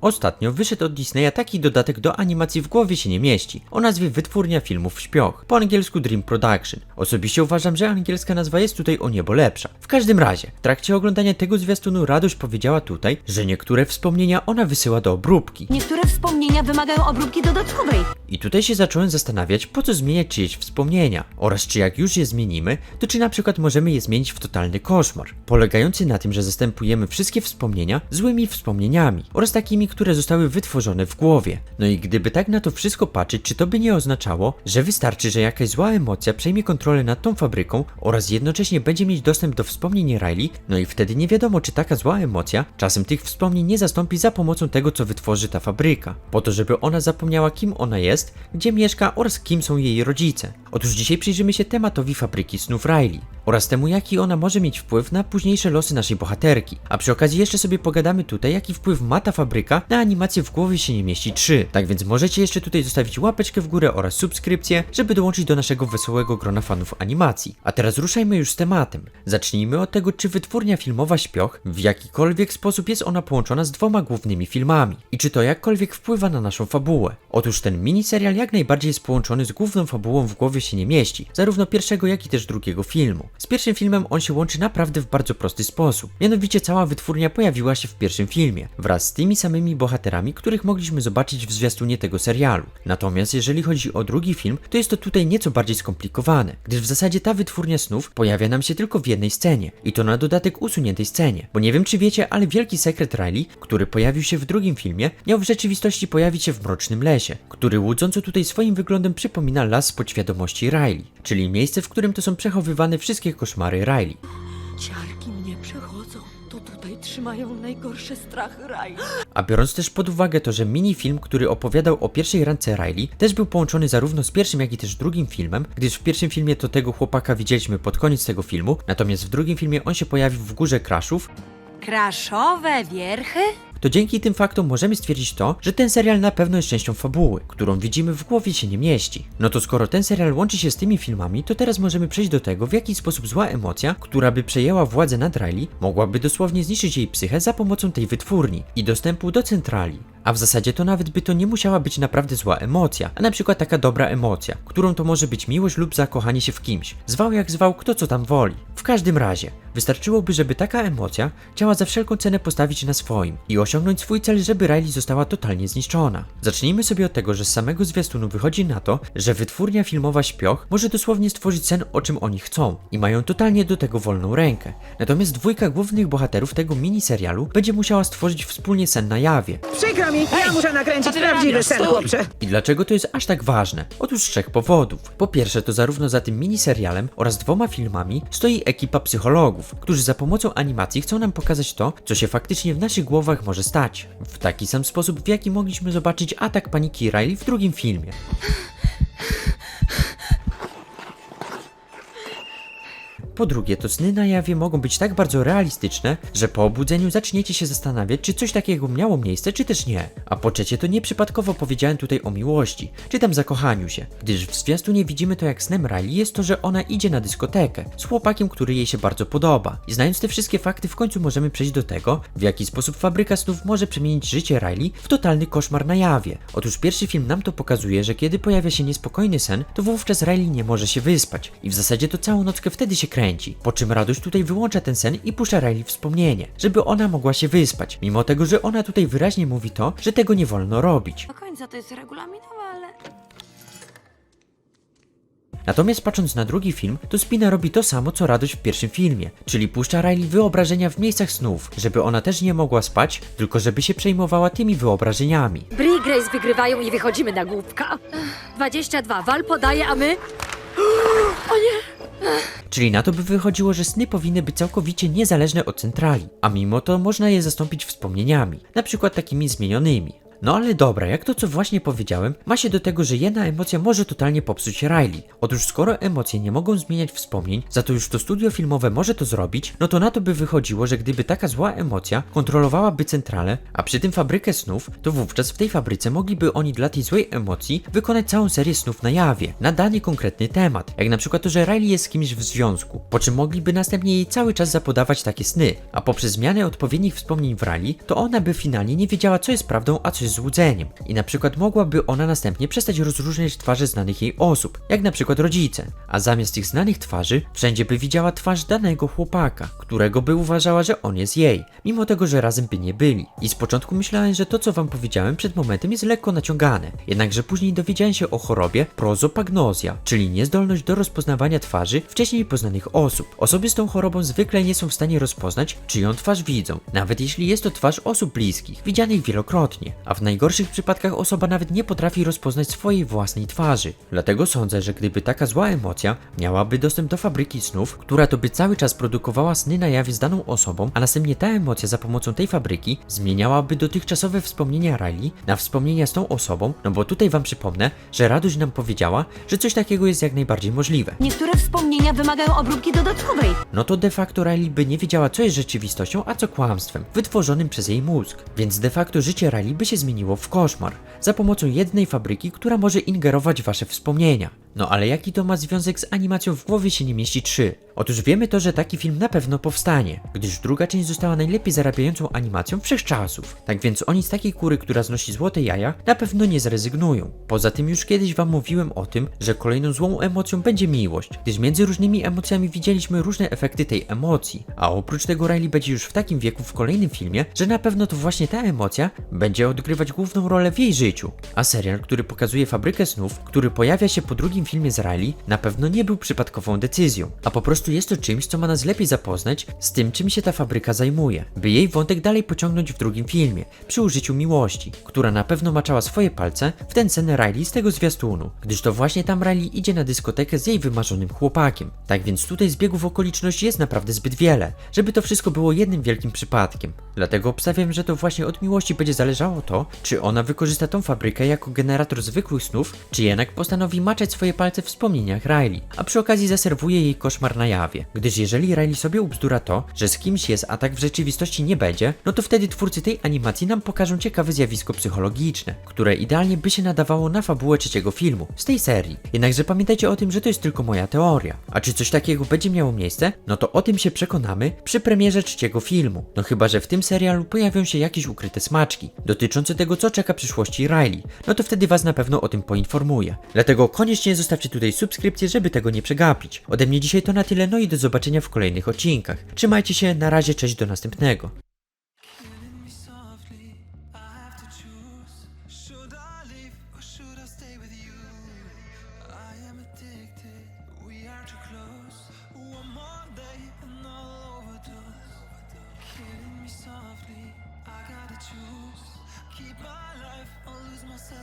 Ostatnio wyszedł od Disneya taki dodatek do animacji w głowie się nie mieści, o nazwie Wytwórnia Filmów Śpioch, po angielsku Dream Production. Osobiście uważam, że angielska nazwa jest tutaj o niebo lepsza. W każdym razie, w trakcie oglądania tego zwiastunu Radość powiedziała tutaj, że niektóre wspomnienia ona wysyła do obróbki. Niektóre wspomnienia wymagają obróbki dodatkowej. I tutaj się zacząłem zastanawiać, po co zmieniać czyjeś wspomnienia oraz czy jak już je zmienimy, to czy na przykład możemy je zmienić w totalny koszmar, polegający na tym, że zastępujemy wszystkie wspomnienia złymi wspomnieniami oraz takimi, które zostały wytworzone w głowie. No i gdyby tak na to wszystko patrzeć, czy to by nie oznaczało, że wystarczy, że jakaś zła emocja przejmie kontrolę nad tą fabryką oraz jednocześnie będzie mieć dostęp do wspomnień Riley, no i wtedy nie wiadomo, czy taka zła emocja czasem tych wspomnień nie zastąpi za pomocą tego, co wytworzy ta fabryka, po to, żeby ona zapomniała, kim ona jest, gdzie mieszka oraz kim są jej rodzice. Otóż dzisiaj przyjrzymy się tematowi fabryki snów Riley oraz temu, jaki ona może mieć wpływ na późniejsze losy naszej bohaterki. A przy okazji jeszcze sobie pogadamy tutaj, jaki wpływ ma ta fabryka na animację w głowie się nie mieści 3. Tak więc możecie jeszcze tutaj zostawić łapeczkę w górę oraz subskrypcję, żeby dołączyć do naszego wesołego grona fanów animacji. A teraz ruszajmy już z tematem. Zacznijmy od tego, czy wytwórnia filmowa Śpioch w jakikolwiek sposób jest ona połączona z dwoma głównymi filmami i czy to jakkolwiek wpływa na naszą fabułę. Otóż ten miniserial jak najbardziej jest połączony z główną fabułą w głowie się nie mieści, zarówno pierwszego jak i też drugiego filmu. Z pierwszym filmem on się łączy naprawdę w bardzo prosty sposób. Mianowicie cała wytwórnia pojawiła się w pierwszym filmie, wraz z tymi samymi bohaterami, których mogliśmy zobaczyć w zwiastunie tego serialu. Natomiast jeżeli chodzi o drugi film, to jest to tutaj nieco bardziej skomplikowane, gdyż w zasadzie ta wytwórnia snów pojawia nam się tylko w jednej scenie i to na dodatek usuniętej scenie. Bo nie wiem czy wiecie, ale wielki sekret Riley, który pojawił się w drugim filmie, miał w rzeczywistości pojawić się w Mrocznym Lesie, który łudząco tutaj swoim wyglądem przypomina las podświadomości Riley, czyli miejsce, w którym to są przechowywane wszystkie koszmary Riley. Ciarki trzymają najgorsze strachy raj. A biorąc też pod uwagę to, że minifilm, który opowiadał o pierwszej randce Riley, też był połączony zarówno z pierwszym, jak i też drugim filmem, gdyż w pierwszym filmie to tego chłopaka widzieliśmy pod koniec tego filmu, natomiast w drugim filmie on się pojawił w Górze Kraszów, Kraszowe wierchy? To dzięki tym faktom możemy stwierdzić to, że ten serial na pewno jest częścią fabuły, którą widzimy w głowie się nie mieści. No to skoro ten serial łączy się z tymi filmami, to teraz możemy przejść do tego, w jaki sposób zła emocja, która by przejęła władzę nad Riley, mogłaby dosłownie zniszczyć jej psychę za pomocą tej wytwórni i dostępu do centrali. A w zasadzie to nawet by to nie musiała być naprawdę zła emocja, a na przykład taka dobra emocja, którą to może być miłość lub zakochanie się w kimś. Zwał jak zwał, kto co tam woli. W każdym razie, wystarczyłoby, żeby taka emocja chciała za wszelką cenę postawić na swoim i osiągnąć swój cel, żeby Riley została totalnie zniszczona. Zacznijmy sobie od tego, że z samego zwiastunu wychodzi na to, że wytwórnia filmowa Śpioch może dosłownie stworzyć sen o czym oni chcą i mają totalnie do tego wolną rękę. Natomiast dwójka głównych bohaterów tego miniserialu będzie musiała stworzyć wspólnie sen na jawie. Przykro mi, ja muszę nakręcić prawdziwy sen, chłopcze. I dlaczego to jest aż tak ważne? Otóż z trzech powodów. Po pierwsze, to zarówno za tym miniserialem oraz dwoma filmami stoi ekipa psychologów, którzy za pomocą animacji chcą nam pokazać to, co się faktycznie w naszych głowach może stać. W taki sam sposób, w jaki mogliśmy zobaczyć atak paniki Riley w drugim filmie. Po drugie, to sny na jawie mogą być tak bardzo realistyczne, że po obudzeniu zaczniecie się zastanawiać, czy coś takiego miało miejsce, czy też nie. A po trzecie, to nieprzypadkowo powiedziałem tutaj o miłości, czy tam zakochaniu się, gdyż w zwiastunie widzimy to jak snem Riley jest to, że ona idzie na dyskotekę z chłopakiem, który jej się bardzo podoba. I znając te wszystkie fakty, w końcu możemy przejść do tego, w jaki sposób fabryka snów może przemienić życie Riley w totalny koszmar na jawie. Otóż pierwszy film nam to pokazuje, że kiedy pojawia się niespokojny sen, to wówczas Riley nie może się wyspać i w zasadzie to całą nockę wtedy się kręci. Po czym radość tutaj wyłącza ten sen i puszcza Riley wspomnienie, żeby ona mogła się wyspać, mimo tego, że ona tutaj wyraźnie mówi to, że tego nie wolno robić. Do końca to jest regulaminowe, ale... Natomiast patrząc na drugi film, to Spina robi to samo co Radość w pierwszym filmie, czyli puszcza Riley wyobrażenia w miejscach snów, żeby ona też nie mogła spać, tylko żeby się przejmowała tymi wyobrażeniami. Bri i Grace wygrywają i wychodzimy na głupka. 22. Wal podaje, a my... Czyli na to by wychodziło, że sny powinny być całkowicie niezależne od centrali, a mimo to można je zastąpić wspomnieniami, na przykład takimi zmienionymi. No ale dobra, jak to co właśnie powiedziałem, ma się do tego, że jedna emocja może totalnie popsuć Riley. Otóż skoro emocje nie mogą zmieniać wspomnień, za to już to studio filmowe może to zrobić, no to na to by wychodziło, że gdyby taka zła emocja kontrolowałaby centralę, a przy tym fabrykę snów, to wówczas w tej fabryce mogliby oni dla tej złej emocji wykonać całą serię snów na jawie, na dany konkretny temat, jak na przykład to, że Riley jest z kimś w związku, po czym mogliby następnie jej cały czas zapodawać takie sny, a poprzez zmianę odpowiednich wspomnień w Riley, to ona by finalnie nie wiedziała co jest prawdą, a co jest złudzeniem. I na przykład mogłaby ona następnie przestać rozróżniać twarze znanych jej osób, jak na przykład rodzice, a zamiast tych znanych twarzy, wszędzie by widziała twarz danego chłopaka, którego by uważała, że on jest jej, mimo tego, że razem by nie byli. I z początku myślałem, że to co wam powiedziałem przed momentem jest lekko naciągane, jednakże później dowiedziałem się o chorobie prozopagnozja, czyli niezdolność do rozpoznawania twarzy wcześniej poznanych osób. Osoby z tą chorobą zwykle nie są w stanie rozpoznać, czyją twarz widzą, nawet jeśli jest to twarz osób bliskich, widzianych wielokrotnie, a w najgorszych przypadkach osoba nawet nie potrafi rozpoznać swojej własnej twarzy. Dlatego sądzę, że gdyby taka zła emocja miałaby dostęp do fabryki snów, która to by cały czas produkowała sny na jawie z daną osobą, a następnie ta emocja za pomocą tej fabryki zmieniałaby dotychczasowe wspomnienia Riley na wspomnienia z tą osobą, no bo tutaj wam przypomnę, że Radość nam powiedziała, że coś takiego jest jak najbardziej możliwe. Niektóre wspomnienia wymagają obróbki dodatkowej. No to de facto Riley by nie wiedziała, co jest rzeczywistością, a co kłamstwem, wytworzonym przez jej mózg. Więc de facto życie Riley by się zmieniło w koszmar, za pomocą jednej fabryki, która może ingerować wasze wspomnienia. No ale jaki to ma związek z animacją w głowie się nie mieści 3? Otóż wiemy to, że taki film na pewno powstanie, gdyż druga część została najlepiej zarabiającą animacją wszechczasów. Tak więc oni z takiej kury, która znosi złote jaja, na pewno nie zrezygnują. Poza tym już kiedyś wam mówiłem o tym, że kolejną złą emocją będzie miłość, gdyż między różnymi emocjami widzieliśmy różne efekty tej emocji. A oprócz tego Riley będzie już w takim wieku w kolejnym filmie, że na pewno to właśnie ta emocja będzie odgrywać główną rolę w jej życiu. A serial, który pokazuje fabrykę snów, który pojawia się po drugim filmie z Riley, na pewno nie był przypadkową decyzją, a po prostu jest to czymś, co ma nas lepiej zapoznać z tym, czym się ta fabryka zajmuje, by jej wątek dalej pociągnąć w drugim filmie, przy użyciu miłości, która na pewno maczała swoje palce w tę scenę Riley z tego zwiastunu, gdyż to właśnie tam Riley idzie na dyskotekę z jej wymarzonym chłopakiem. Tak więc tutaj zbiegów okoliczności jest naprawdę zbyt wiele, żeby to wszystko było jednym wielkim przypadkiem. Dlatego obstawiam, że to właśnie od miłości będzie zależało to, czy ona wykorzysta tą fabrykę jako generator zwykłych snów, czy jednak postanowi maczać swoje palce w wspomnieniach Riley, a przy okazji zaserwuje jej koszmar na jawie. Gdyż jeżeli Riley sobie ubzdura to, że z kimś jest, a tak w rzeczywistości nie będzie, no to wtedy twórcy tej animacji nam pokażą ciekawe zjawisko psychologiczne, które idealnie by się nadawało na fabułę trzeciego filmu z tej serii. Jednakże pamiętajcie o tym, że to jest tylko moja teoria. A czy coś takiego będzie miało miejsce? No to o tym się przekonamy przy premierze trzeciego filmu. No chyba, że w tym serialu pojawią się jakieś ukryte smaczki dotyczące tego, co czeka przyszłości Riley. No to wtedy was na pewno o tym poinformuję. Dlatego koniecznie zostawcie tutaj subskrypcję, żeby tego nie przegapić. Ode mnie dzisiaj to na tyle, no i do zobaczenia w kolejnych odcinkach. Trzymajcie się, na razie, cześć, do następnego.